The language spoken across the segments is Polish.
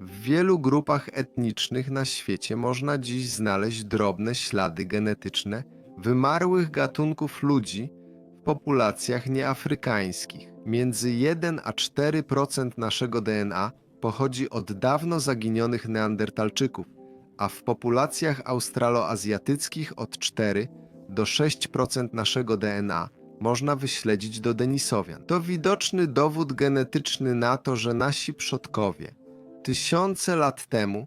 W wielu grupach etnicznych na świecie można dziś znaleźć drobne ślady genetyczne wymarłych gatunków ludzi w populacjach nieafrykańskich. Między 1 a 4% naszego DNA pochodzi od dawno zaginionych neandertalczyków, a w populacjach australoazjatyckich od 4 do 6% naszego DNA można wyśledzić do Denisowian. To widoczny dowód genetyczny na to, że nasi przodkowie tysiące lat temu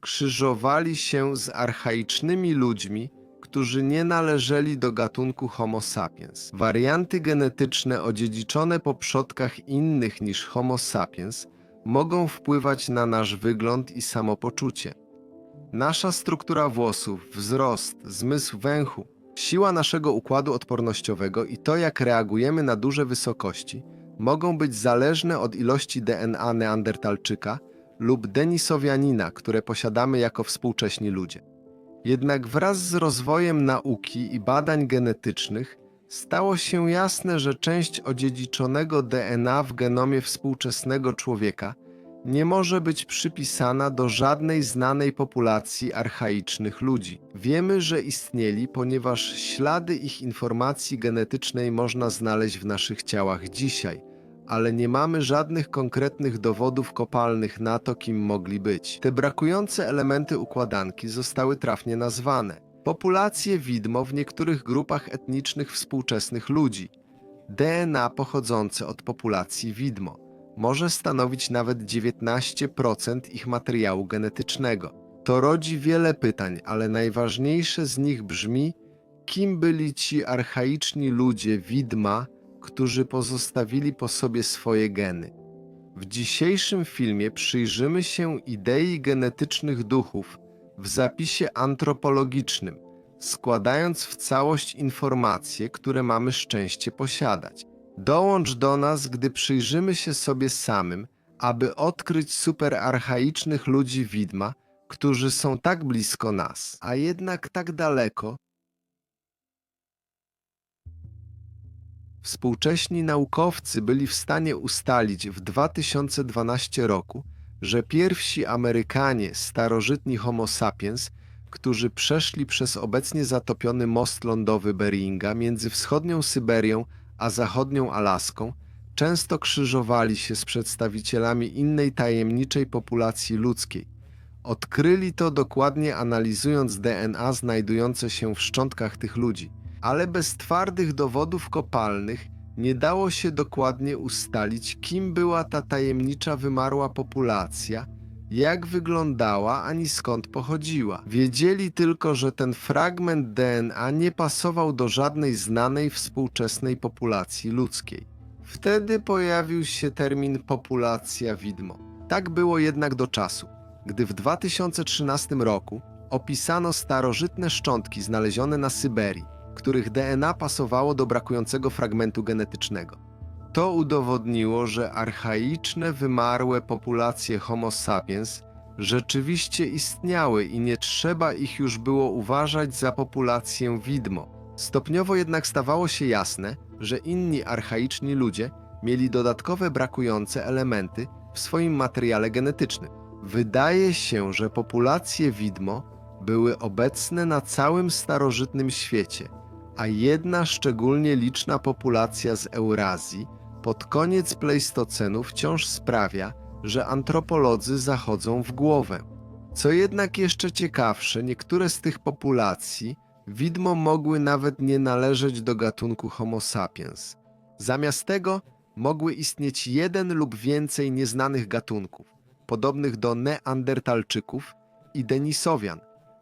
krzyżowali się z archaicznymi ludźmi, którzy nie należeli do gatunku Homo sapiens. Warianty genetyczne odziedziczone po przodkach innych niż Homo sapiens mogą wpływać na nasz wygląd i samopoczucie. Nasza struktura włosów, wzrost, zmysł węchu, siła naszego układu odpornościowego i to, jak reagujemy na duże wysokości, mogą być zależne od ilości DNA neandertalczyka lub denisowianina, które posiadamy jako współcześni ludzie. Jednak wraz z rozwojem nauki i badań genetycznych stało się jasne, że część odziedziczonego DNA w genomie współczesnego człowieka nie może być przypisana do żadnej znanej populacji archaicznych ludzi. Wiemy, że istnieli, ponieważ ślady ich informacji genetycznej można znaleźć w naszych ciałach dzisiaj, ale nie mamy żadnych konkretnych dowodów kopalnych na to, kim mogli być. Te brakujące elementy układanki zostały trafnie nazwane. Populacje widmo w niektórych grupach etnicznych współczesnych ludzi. DNA pochodzące od populacji widmo może stanowić nawet 19% ich materiału genetycznego. To rodzi wiele pytań, ale najważniejsze z nich brzmi: kim byli ci archaiczni ludzie widma, którzy pozostawili po sobie swoje geny? W dzisiejszym filmie przyjrzymy się idei genetycznych duchów w zapisie antropologicznym, składając w całość informacje, które mamy szczęście posiadać. Dołącz do nas, gdy przyjrzymy się sobie samym, aby odkryć superarchaicznych ludzi widma, którzy są tak blisko nas, a jednak tak daleko. Współcześni naukowcy byli w stanie ustalić w 2012 roku, że pierwsi Amerykanie, starożytni Homo sapiens, którzy przeszli przez obecnie zatopiony most lądowy Beringa między wschodnią Syberią a zachodnią Alaską, często krzyżowali się z przedstawicielami innej tajemniczej populacji ludzkiej. Odkryli to dokładnie analizując DNA znajdujące się w szczątkach tych ludzi, ale bez twardych dowodów kopalnych nie dało się dokładnie ustalić, kim była ta tajemnicza wymarła populacja, jak wyglądała ani skąd pochodziła. Wiedzieli tylko, że ten fragment DNA nie pasował do żadnej znanej współczesnej populacji ludzkiej. Wtedy pojawił się termin populacja widmo. Tak było jednak do czasu, gdy w 2013 roku opisano starożytne szczątki znalezione na Syberii, których DNA pasowało do brakującego fragmentu genetycznego. To udowodniło, że archaiczne, wymarłe populacje Homo sapiens rzeczywiście istniały i nie trzeba ich już było uważać za populację widmo. Stopniowo jednak stawało się jasne, że inni archaiczni ludzie mieli dodatkowe brakujące elementy w swoim materiale genetycznym. Wydaje się, że populacje widmo były obecne na całym starożytnym świecie, a jedna szczególnie liczna populacja z Eurazji pod koniec Pleistocenu wciąż sprawia, że antropolodzy zachodzą w głowę. Co jednak jeszcze ciekawsze, niektóre z tych populacji widmo mogły nawet nie należeć do gatunku Homo sapiens. Zamiast tego mogły istnieć jeden lub więcej nieznanych gatunków, podobnych do neandertalczyków i denisowian,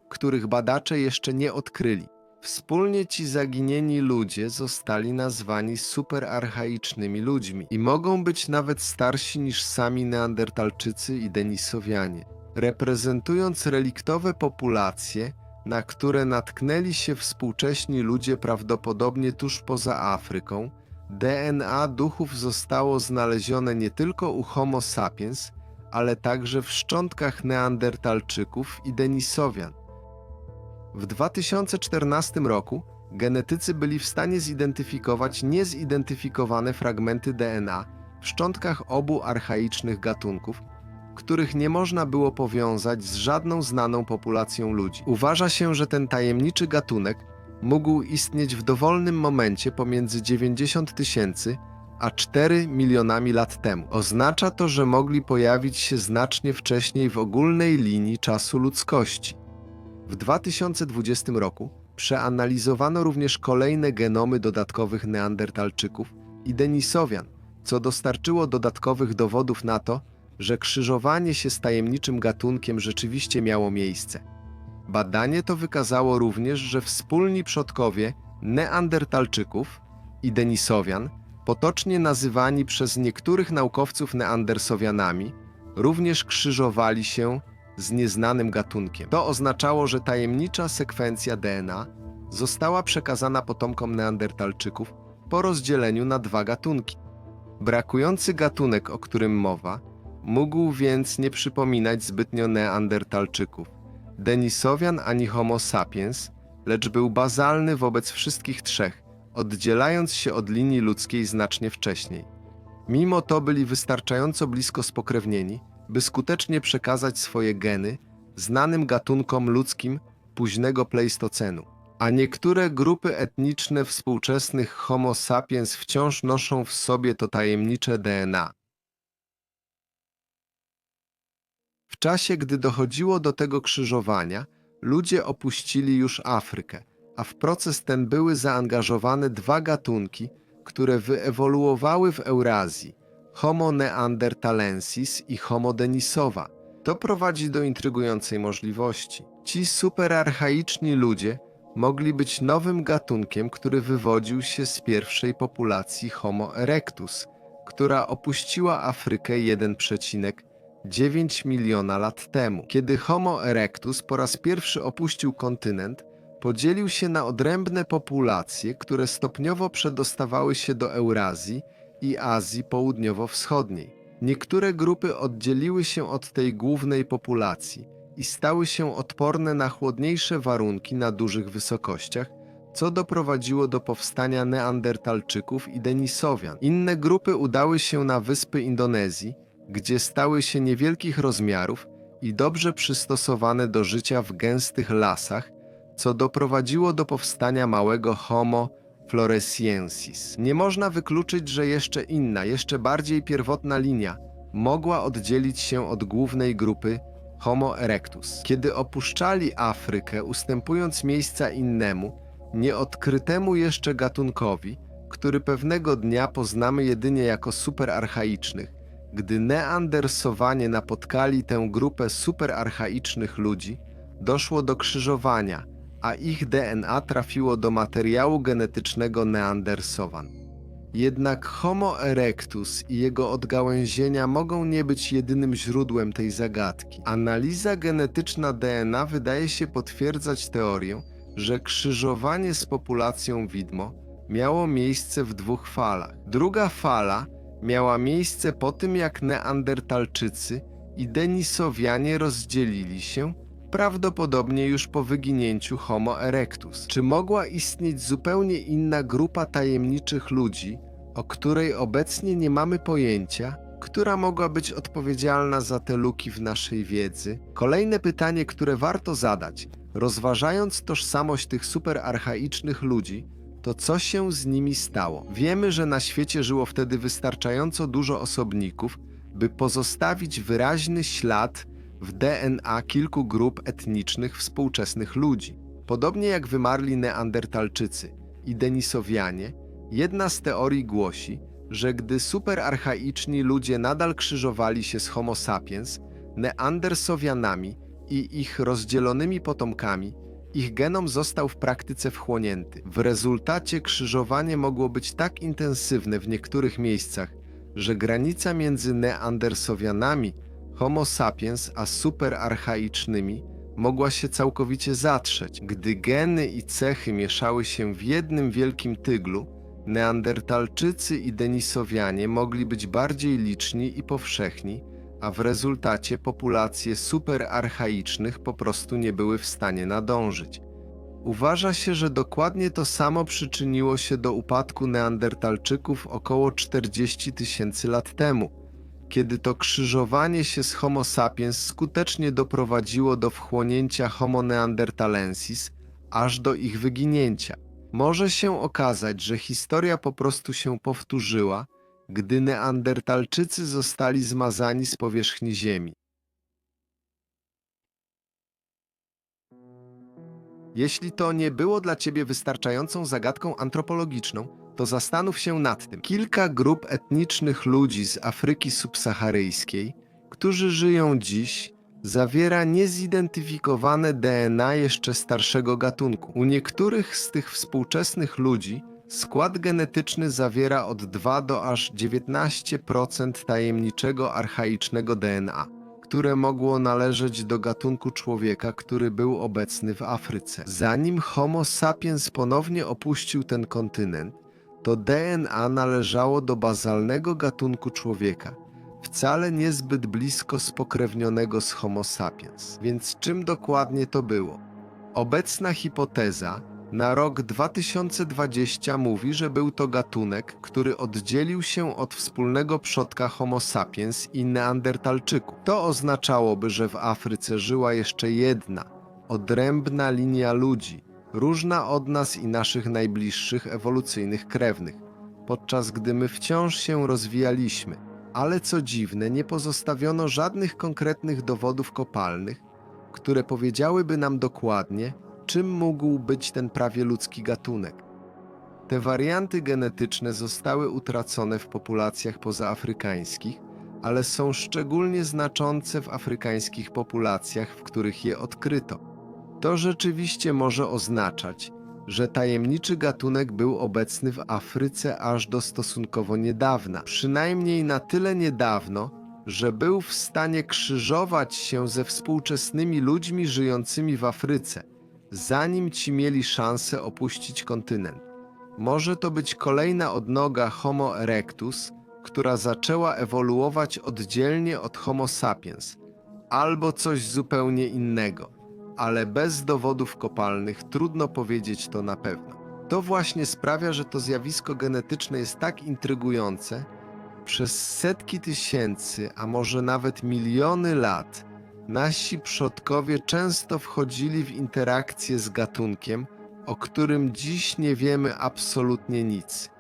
których badacze jeszcze nie odkryli. Wspólnie ci zaginieni ludzie zostali nazwani superarchaicznymi ludźmi i mogą być nawet starsi niż sami neandertalczycy i denisowianie. Reprezentując reliktowe populacje, na które natknęli się współcześni ludzie prawdopodobnie tuż poza Afryką, DNA duchów zostało znalezione nie tylko u Homo sapiens, ale także w szczątkach neandertalczyków i denisowian. W 2014 roku genetycy byli w stanie zidentyfikować niezidentyfikowane fragmenty DNA w szczątkach obu archaicznych gatunków, których nie można było powiązać z żadną znaną populacją ludzi. Uważa się, że ten tajemniczy gatunek mógł istnieć w dowolnym momencie pomiędzy 90 tysięcy a 4 milionami lat temu. Oznacza to, że mogli pojawić się znacznie wcześniej w ogólnej linii czasu ludzkości. W 2020 roku przeanalizowano również kolejne genomy dodatkowych Neandertalczyków i Denisowian, co dostarczyło dodatkowych dowodów na to, że krzyżowanie się z tajemniczym gatunkiem rzeczywiście miało miejsce. Badanie to wykazało również, że wspólni przodkowie Neandertalczyków i Denisowian, potocznie nazywani przez niektórych naukowców Neandersowianami, również krzyżowali się z nieznanym gatunkiem. To oznaczało, że tajemnicza sekwencja DNA została przekazana potomkom Neandertalczyków po rozdzieleniu na dwa gatunki. Brakujący gatunek, o którym mowa, mógł więc nie przypominać zbytnio Neandertalczyków, Denisowian ani Homo sapiens, lecz był bazalny wobec wszystkich trzech, oddzielając się od linii ludzkiej znacznie wcześniej. Mimo to byli wystarczająco blisko spokrewnieni, by skutecznie przekazać swoje geny znanym gatunkom ludzkim późnego pleistocenu. A niektóre grupy etniczne współczesnych Homo sapiens wciąż noszą w sobie to tajemnicze DNA. W czasie, gdy dochodziło do tego krzyżowania, ludzie opuścili już Afrykę, a w proces ten były zaangażowane dwa gatunki, które wyewoluowały w Eurazji Homo neanderthalensis i Homo denisowa. To prowadzi do intrygującej możliwości. Ci superarchaiczni ludzie mogli być nowym gatunkiem, który wywodził się z pierwszej populacji Homo erectus, która opuściła Afrykę 1,9 miliona lat temu. Kiedy Homo erectus po raz pierwszy opuścił kontynent, podzielił się na odrębne populacje, które stopniowo przedostawały się do Eurazji i Azji Południowo-Wschodniej. Niektóre grupy oddzieliły się od tej głównej populacji i stały się odporne na chłodniejsze warunki na dużych wysokościach, co doprowadziło do powstania Neandertalczyków i Denisowian. Inne grupy udały się na wyspy Indonezji, gdzie stały się niewielkich rozmiarów i dobrze przystosowane do życia w gęstych lasach, co doprowadziło do powstania małego Homo floresiensis. Nie można wykluczyć, że jeszcze inna, jeszcze bardziej pierwotna linia mogła oddzielić się od głównej grupy Homo erectus. Kiedy opuszczali Afrykę, ustępując miejsca innemu, nieodkrytemu jeszcze gatunkowi, który pewnego dnia poznamy jedynie jako superarchaicznych, gdy Neandersowanie napotkali tę grupę superarchaicznych ludzi, doszło do krzyżowania, a ich DNA trafiło do materiału genetycznego Neandersowan. Jednak Homo erectus i jego odgałęzienia mogą nie być jedynym źródłem tej zagadki. Analiza genetyczna DNA wydaje się potwierdzać teorię, że krzyżowanie z populacją widmo miało miejsce w dwóch falach. Druga fala miała miejsce po tym, jak Neandertalczycy i Denisowianie rozdzielili się, prawdopodobnie już po wyginięciu Homo erectus. Czy mogła istnieć zupełnie inna grupa tajemniczych ludzi, o której obecnie nie mamy pojęcia, która mogła być odpowiedzialna za te luki w naszej wiedzy? Kolejne pytanie, które warto zadać, rozważając tożsamość tych superarchaicznych ludzi, to co się z nimi stało? Wiemy, że na świecie żyło wtedy wystarczająco dużo osobników, by pozostawić wyraźny ślad w DNA kilku grup etnicznych współczesnych ludzi. Podobnie jak wymarli Neandertalczycy i Denisowianie, jedna z teorii głosi, że gdy superarchaiczni ludzie nadal krzyżowali się z Homo sapiens, Neandersowianami i ich rozdzielonymi potomkami, ich genom został w praktyce wchłonięty. W rezultacie krzyżowanie mogło być tak intensywne w niektórych miejscach, że granica między Neandersowianami, Homo sapiens a superarchaicznymi mogła się całkowicie zatrzeć. Gdy geny i cechy mieszały się w jednym wielkim tyglu, Neandertalczycy i Denisowianie mogli być bardziej liczni i powszechni, a w rezultacie populacje superarchaicznych po prostu nie były w stanie nadążyć. Uważa się, że dokładnie to samo przyczyniło się do upadku Neandertalczyków około 40 tysięcy lat temu, kiedy to krzyżowanie się z Homo sapiens skutecznie doprowadziło do wchłonięcia Homo neanderthalensis aż do ich wyginięcia. Może się okazać, że historia po prostu się powtórzyła, gdy Neandertalczycy zostali zmazani z powierzchni Ziemi. Jeśli to nie było dla ciebie wystarczającą zagadką antropologiczną, to zastanów się nad tym. Kilka grup etnicznych ludzi z Afryki subsaharyjskiej, którzy żyją dziś, zawiera niezidentyfikowane DNA jeszcze starszego gatunku. U niektórych z tych współczesnych ludzi skład genetyczny zawiera od 2 do aż 19% tajemniczego archaicznego DNA, które mogło należeć do gatunku człowieka, który był obecny w Afryce. Zanim Homo sapiens ponownie opuścił ten kontynent, to DNA należało do bazalnego gatunku człowieka, wcale niezbyt blisko spokrewnionego z Homo sapiens. Więc czym dokładnie to było? Obecna hipoteza na rok 2020 mówi, że był to gatunek, który oddzielił się od wspólnego przodka Homo sapiens i Neandertalczyków. To oznaczałoby, że w Afryce żyła jeszcze jedna, odrębna linia ludzi, różna od nas i naszych najbliższych ewolucyjnych krewnych, podczas gdy my wciąż się rozwijaliśmy. Ale co dziwne, nie pozostawiono żadnych konkretnych dowodów kopalnych, które powiedziałyby nam dokładnie, czym mógł być ten prawie ludzki gatunek. Te warianty genetyczne zostały utracone w populacjach pozaafrykańskich, ale są szczególnie znaczące w afrykańskich populacjach, w których je odkryto. To rzeczywiście może oznaczać, że tajemniczy gatunek był obecny w Afryce aż do stosunkowo niedawna, przynajmniej na tyle niedawno, że był w stanie krzyżować się ze współczesnymi ludźmi żyjącymi w Afryce, zanim ci mieli szansę opuścić kontynent. Może to być kolejna odnoga Homo erectus, która zaczęła ewoluować oddzielnie od Homo sapiens, albo coś zupełnie innego, ale bez dowodów kopalnych trudno powiedzieć to na pewno. To właśnie sprawia, że to zjawisko genetyczne jest tak intrygujące. Przez setki tysięcy, a może nawet miliony lat, nasi przodkowie często wchodzili w interakcję z gatunkiem, o którym dziś nie wiemy absolutnie nic.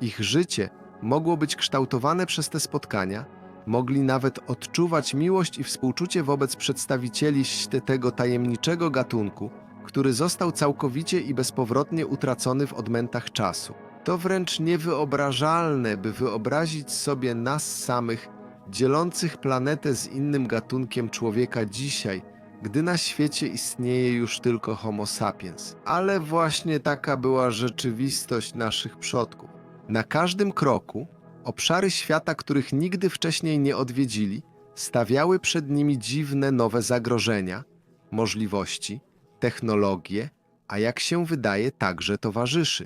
Ich życie mogło być kształtowane przez te spotkania, mogli nawet odczuwać miłość i współczucie wobec przedstawicieli tego tajemniczego gatunku, który został całkowicie i bezpowrotnie utracony w odmętach czasu. To wręcz niewyobrażalne, by wyobrazić sobie nas samych, dzielących planetę z innym gatunkiem człowieka dzisiaj, gdy na świecie istnieje już tylko Homo sapiens. Ale właśnie taka była rzeczywistość naszych przodków. Na każdym kroku obszary świata, których nigdy wcześniej nie odwiedzili, stawiały przed nimi dziwne nowe zagrożenia, możliwości, technologie, a jak się wydaje, także towarzyszy.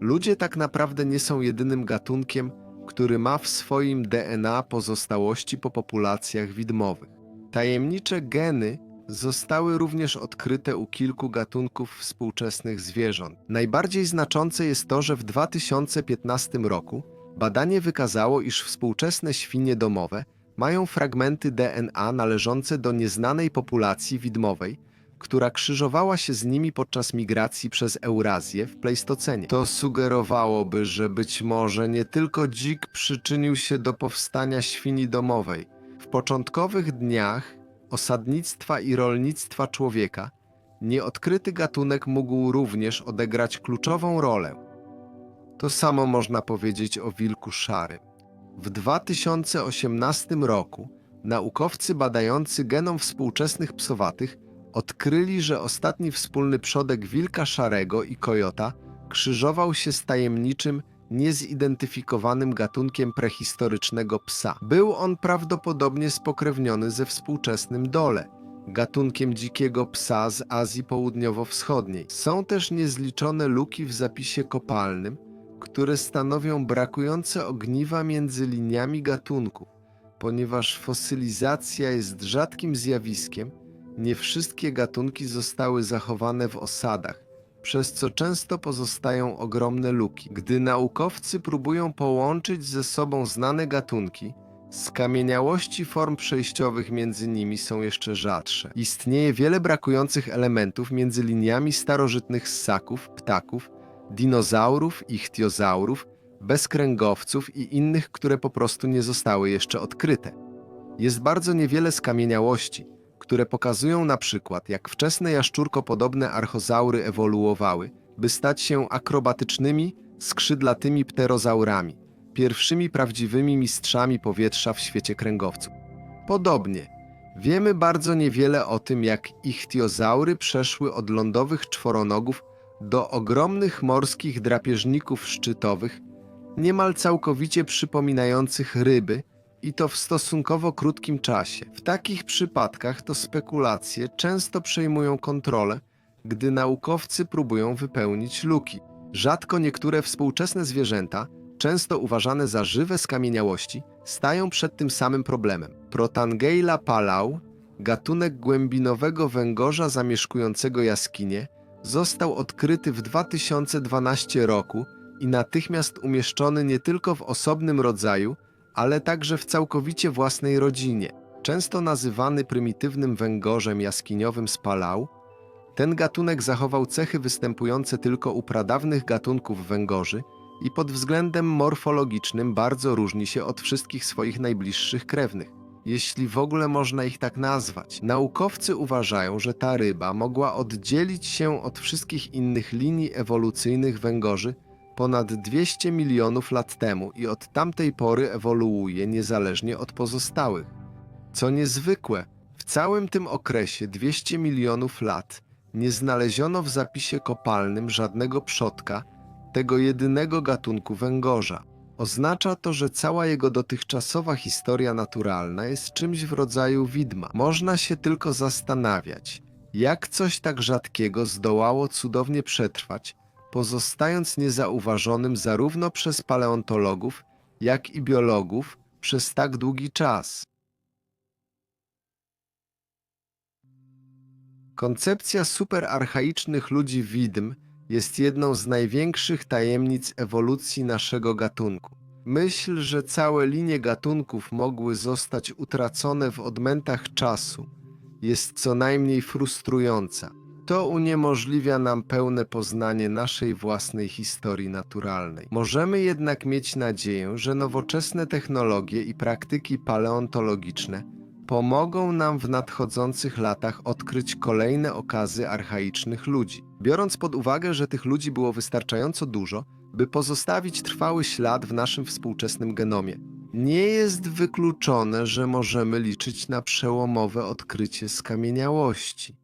Ludzie tak naprawdę nie są jedynym gatunkiem, który ma w swoim DNA pozostałości po populacjach widmowych. Tajemnicze geny zostały również odkryte u kilku gatunków współczesnych zwierząt. Najbardziej znaczące jest to, że w 2015 roku badanie wykazało, iż współczesne świnie domowe mają fragmenty DNA należące do nieznanej populacji widmowej, która krzyżowała się z nimi podczas migracji przez Eurazję w Pleistocenie. To sugerowałoby, że być może nie tylko dzik przyczynił się do powstania świni domowej. W początkowych dniach osadnictwa i rolnictwa człowieka nieodkryty gatunek mógł również odegrać kluczową rolę. To samo można powiedzieć o wilku szarym. W 2018 roku naukowcy badający genom współczesnych psowatych odkryli, że ostatni wspólny przodek wilka szarego i kojota krzyżował się z tajemniczym, niezidentyfikowanym gatunkiem prehistorycznego psa. Był on prawdopodobnie spokrewniony ze współczesnym dole, gatunkiem dzikiego psa z Azji Południowo-Wschodniej. Są też niezliczone luki w zapisie kopalnym, które stanowią brakujące ogniwa między liniami gatunków, ponieważ fosylizacja jest rzadkim zjawiskiem, nie wszystkie gatunki zostały zachowane w osadach, przez co często pozostają ogromne luki. Gdy naukowcy próbują połączyć ze sobą znane gatunki, skamieniałości form przejściowych między nimi są jeszcze rzadsze. Istnieje wiele brakujących elementów między liniami starożytnych ssaków, ptaków, dinozaurów, ichtiozaurów, bezkręgowców i innych, które po prostu nie zostały jeszcze odkryte. Jest bardzo niewiele skamieniałości, które pokazują na przykład, jak wczesne jaszczurkopodobne archozaury ewoluowały, by stać się akrobatycznymi, skrzydlatymi pterozaurami, pierwszymi prawdziwymi mistrzami powietrza w świecie kręgowców. Podobnie, wiemy bardzo niewiele o tym, jak ichtiozaury przeszły od lądowych czworonogów do ogromnych morskich drapieżników szczytowych, niemal całkowicie przypominających ryby, i to w stosunkowo krótkim czasie. W takich przypadkach to spekulacje często przejmują kontrolę, gdy naukowcy próbują wypełnić luki. Rzadko niektóre współczesne zwierzęta, często uważane za żywe skamieniałości, stają przed tym samym problemem. Protangeila palau, gatunek głębinowego węgorza zamieszkującego jaskinie, został odkryty w 2012 roku i natychmiast umieszczony nie tylko w osobnym rodzaju, ale także w całkowicie własnej rodzinie. Często nazywany prymitywnym węgorzem jaskiniowym z Palau, ten gatunek zachował cechy występujące tylko u pradawnych gatunków węgorzy i pod względem morfologicznym bardzo różni się od wszystkich swoich najbliższych krewnych, jeśli w ogóle można ich tak nazwać. Naukowcy uważają, że ta ryba mogła oddzielić się od wszystkich innych linii ewolucyjnych węgorzy ponad 200 milionów lat temu i od tamtej pory ewoluuje niezależnie od pozostałych. Co niezwykłe, w całym tym okresie 200 milionów lat nie znaleziono w zapisie kopalnym żadnego przodka tego jedynego gatunku węgorza. Oznacza to, że cała jego dotychczasowa historia naturalna jest czymś w rodzaju widma. Można się tylko zastanawiać, jak coś tak rzadkiego zdołało cudownie przetrwać, pozostając niezauważonym zarówno przez paleontologów, jak i biologów przez tak długi czas. Koncepcja superarchaicznych ludzi widm jest jedną z największych tajemnic ewolucji naszego gatunku. Myśl, że całe linie gatunków mogły zostać utracone w odmętach czasu, jest co najmniej frustrująca. To uniemożliwia nam pełne poznanie naszej własnej historii naturalnej. Możemy jednak mieć nadzieję, że nowoczesne technologie i praktyki paleontologiczne pomogą nam w nadchodzących latach odkryć kolejne okazy archaicznych ludzi. Biorąc pod uwagę, że tych ludzi było wystarczająco dużo, by pozostawić trwały ślad w naszym współczesnym genomie, nie jest wykluczone, że możemy liczyć na przełomowe odkrycie skamieniałości.